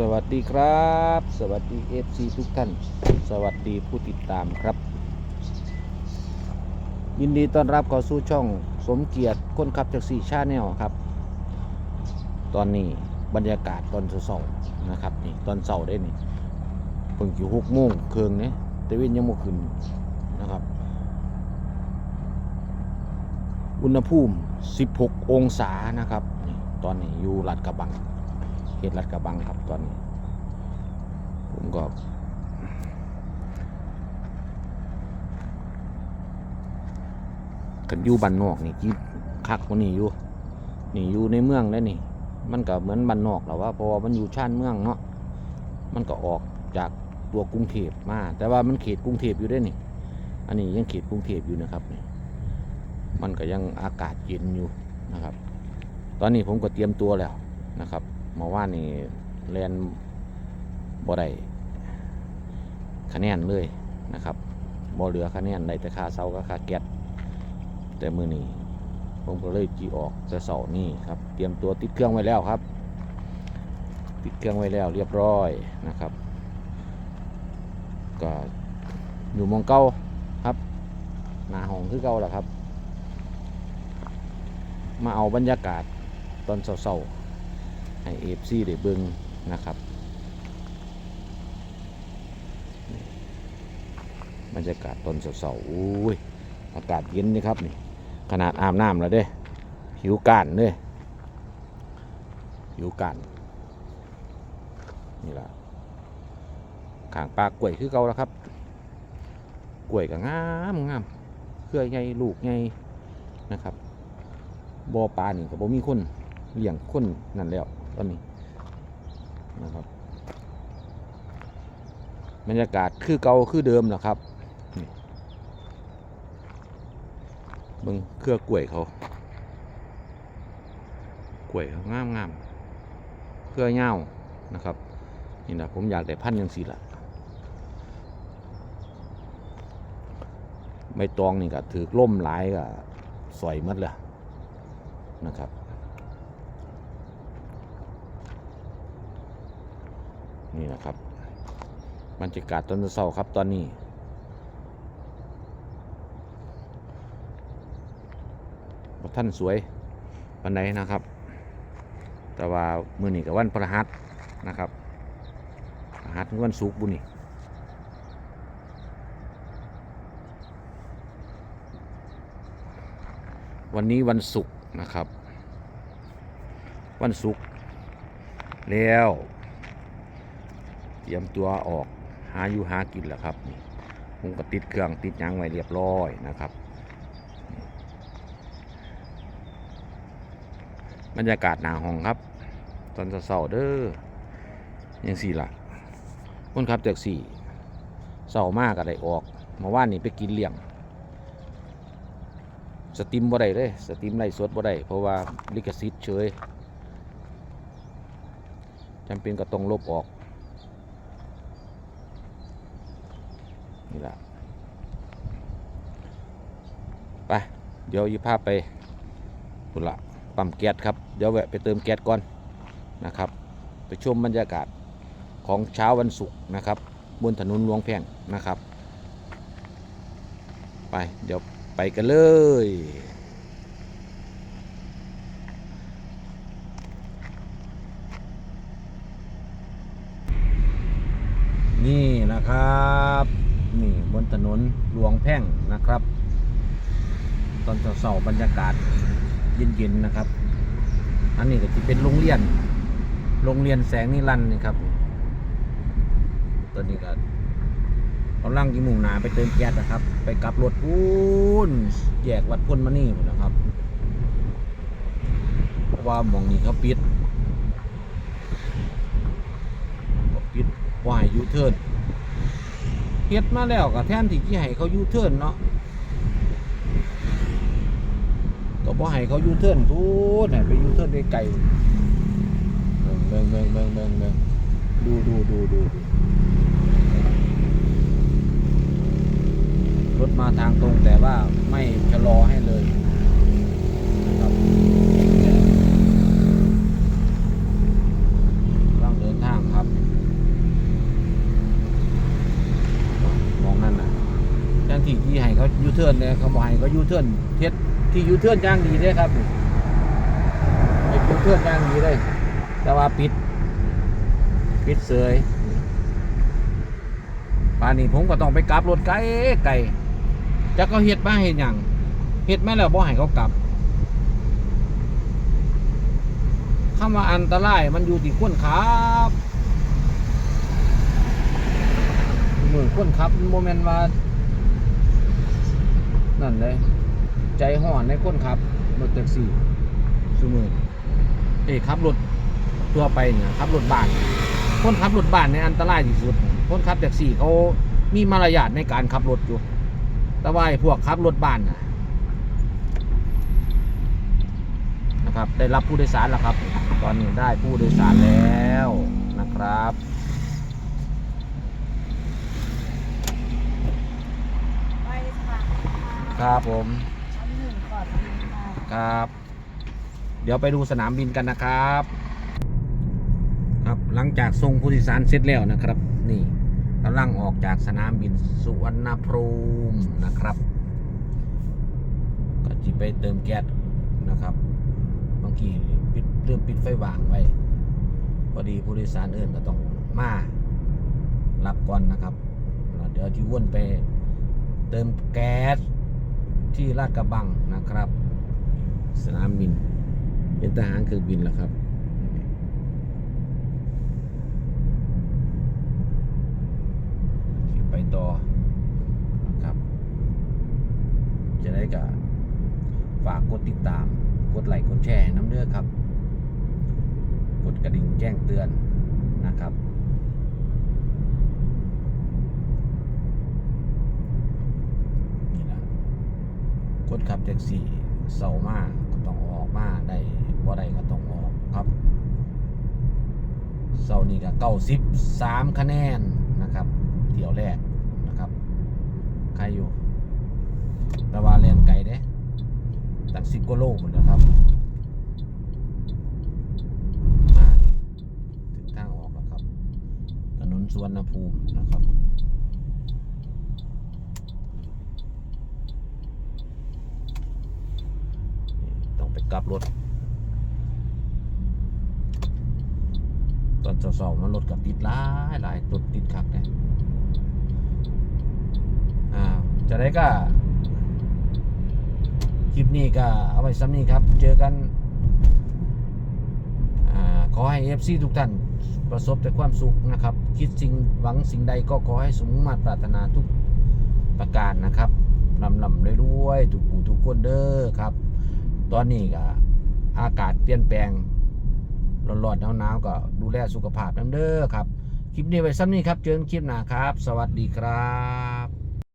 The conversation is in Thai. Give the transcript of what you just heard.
สวัสดีครับ สวัสดี FC ทุกท่าน สวัสดีผู้ติดตามครับ ยินดีต้อนรับเข้าสู่ช่องสมเกียรติคนขับจากสี่ชาแนลครับ ตอนนี้บรรยากาศตอนเสาร์นะครับนี่ตอนเสาร์ได้นี่เพิ่งอยู่หกโมงเคืองเนี่ยแต่วินยังไม่ขึ้นนะครับ อุณหภูมิ 16 องศานะครับนี่ตอนนี้อยู่ลาดกระบัง ตลาดกระบังครับตอนนี้ ผมก็กันยู่บ้านนอกนี่ที่คักกว่านี่อยู่นี่อยู่ในเมืองแล้วนี่ มันก็เหมือนบ้านนอกแหละว่าเพราะว่ามันอยู่ชานเมืองเนาะมันก็ออกจากตัวกรุงเทพมา แต่ว่ามันเขตกรุงเทพอยู่ได้นี่ อันนี้ยังเขตกรุงเทพอยู่นะครับนี่มันก็ยังอากาศเย็นอยู่นะครับ ตอนนี้ผมก็เตรียมตัวแล้วนะครับ เมาว่านี่เรียนบ่ได้คะแนนเลยนะครับบ่เหลือคะแนนได้แต่ค่าเสากับค่าแก๊สแต่มือนี้ผมก็เลยจีออกแต่เสาร์นี่ครับ เตรียมตัวติดเครื่องไว้แล้วครับ ติดเครื่องไว้แล้วเรียบร้อยนะครับ ก็อยู่มองเก้าครับหนาห้องคือเก่าแหละครับ มาเอาบรรยากาศตอนเศร้าๆ ให้เอฟซีได้เบิ่งนะครับ บรรยากาศตอนเศร้าๆอุ้ยอากาศเย็นนี่ครับนี่ขนาดอาบน้ำแล้วเด้หิวกานเด้หิวกานนี่ล่ะขางปลากกล้วยคือเก่าแล้วครับกล้วยก็งามงามเครือใหญ่ลูกใหญ่นะครับบ่อปลานี่ก็บ่มีคนเลี้ยงคนนั่นแล้ว ตอนนี้นะครับบรรยากาศคือเก่าคือเดิมแหละครับเบิ่งเครือกล้วยเขากล้วยเขางามงามเครือเงานะครับนี่นะผมอยากได้พันยังสี่ละใบตองนี่ก็ถือล่มหลายก็สอยมัดเลยนะครับ นี่นะครับบรรยากาศตอนเช้าครับตอนนี้ ท่านสวยปันใดนะครับ แต่ว่ามือนี้กับวันพฤหัสนะครับพฤหัสวันศุกร์บุนี่วันนี้วันศุกร์นะครับ วันศุกร์แล้ว เตรียมตัวออกหาอยู่หากินแล้วครับนี่ผมก็ติดเครื่องติดยังไว้เรียบร้อยนะครับ บรรยากาศหนาห้องครับ ตอนเสาร์เด้อยังสี่ละคนขับจากสี่เสาร์มากอะไรออกเมาว่านนี่ไปกินเลี้ยงสตรีมบ่ได้เลยสตรีมไลฟ์สดบ่ได้เพราะว่าลิขสิทธิ์เฉยจำเป็นก็ต้องลบออก นี่ละไปเดี๋ยวยีภาพไปคุละปั๊มแก๊สครับเดี๋ยวแวะไปเติมแก๊สก่อนนะครับ ไปชมบรรยากาศของเช้าวันศุกร์นะครับบนถนนหลวงแพงนะครับ ไปเดี๋ยวไปกันเลยนี่นะครับ นนถนนหลวงแพ่งนะครับ ตอนเสาร์บรรยากาศเย็นๆนะครับ อันนี้ก็จะเป็นโรงเรียน โรงเรียนแสงนิรันดร์นี่ครับ ตอนนี้ก็กำลังที่มุ่งหนาไปเติมแก๊สนะครับ ไปกลับรถพูนแยกวัดพ้นมานี่นะครับเพราะว่ามองนี้เขาปิดเขาปิดวาให้ยูเทิร์น เฮ็ดมาแล้วก็แทนที่ที่ให้เขายูเทิร์นเนาะก็บ่ให้เขายูเทิร์นพูดให้ไปยูเทิร์นไกลๆเบิ่งเบิ่งเบิ่งเบิ่งเบิ่งเบิ่งดูดูดูดูรถมาทางตรงแต่ว่าไม่ชะลอให้เลยนะครับกำลังเดินทางครับ ที่ให้ เทิร์นเนี่ยเขาบอกให้เขายูเทิร์นเฮ็ดที่ยูเทิร์นย่างดีเลยครับเฮ็ดยูเทิร์นย่างดีเลยแต่ว่าปิด ปิดเสยป่านนี้ผมก็ต้องไปกลับรถไกลไกลจะเขาเฮ็ดมาเฮ็ดหยังเฮ็ดมาแล้วบ่ให้เขากลับคำว่าอันตรายมันอยู่ที่คนขับเหมือนคนขับโมเมนต์ว่า นั่นเลย ใจห่อนในคนขับรถแท็กซี่สมือเอ้ยขับรถตัวไปเนี่ยขับรถบ้าน คนขับรถบ้านในยอันตรายที่สุด คนขับแท็กซี่เขามีมารยาทในการขับรถอยู่ แต่ว่าไอ้พวกขับรถบ้านนะนะครับ ได้รับผู้โดยสารแล้วครับ ตอนนี้ได้ผู้โดยสารแล้วนะครับ ไปค่ะ ครับผมชั้นหนึ่งก่อนค่ะครับ เดี๋ยวไปดูสนามบินกันนะครับ ครับหลังจากส่งผู้โดยสารเสร็จแล้วนะครับ นี่กำลังออกจากสนามบินสุวรรณภูมินะครับ ก็จะไปเติมแก๊สนะครับบางทีปิดเริ่มปิดไฟว่างไว้พอดีผู้โดยสารอื่นก็ต้องมารับก่อนนะครับเดี๋ยวที่วนไปเติมแก๊ส ที่ลาดกระบังนะครับ สนามบิน เป็นทหารเครื่องบินแหละครับ ไปต่อนะครับ จะได้กับฝากกดติดตาม กดไลค์กดแชร์น้ำเด้อครับ กดกระดิ่งแจ้งเตือนนะครับ นี่แหละ กดขับแท็กซี่เสามาก็ต้องออกมาได้บ่ได้ก็ต้องออกครับเสานี่ก็เก้าสิบสามคะแนนนะครับเที่ยวแรกนะครับ ใครอยู่ตะวาเล่นไกลเด้ตักสิบกโลหมดนะครับมาถึงทางออกแล้วครับถนนสุวรรณภูมินะครับ ต้องไปก ลับรถ ตอนสอบๆมันรถกับติดหลายหลายตุดติดคักเนี่ยอ่าจะได้ก็คลิปนี้ก็เอาไว้ซ้ำนี้ครับ เจอกันอ่าขอให้ FC ทุกท่านประสบแต่ความสุขนะครับ คิดสิ่งหวังสิ่งใดก็ขอให้สมมาตรปรารถนาทุกประการนะครับลำลำรวยๆทุกผู้ทุกคนเด้อครับ ตอนนี้ก็อากาศเปลี่ยนแปลงร้อนๆหนาวๆก็ดูแลสุขภาพน้ำเด้อครับ คลิปนี้ไว้ซ้ำนี้ครับ เจอกันคลิปหน้าครับ สวัสดีครับ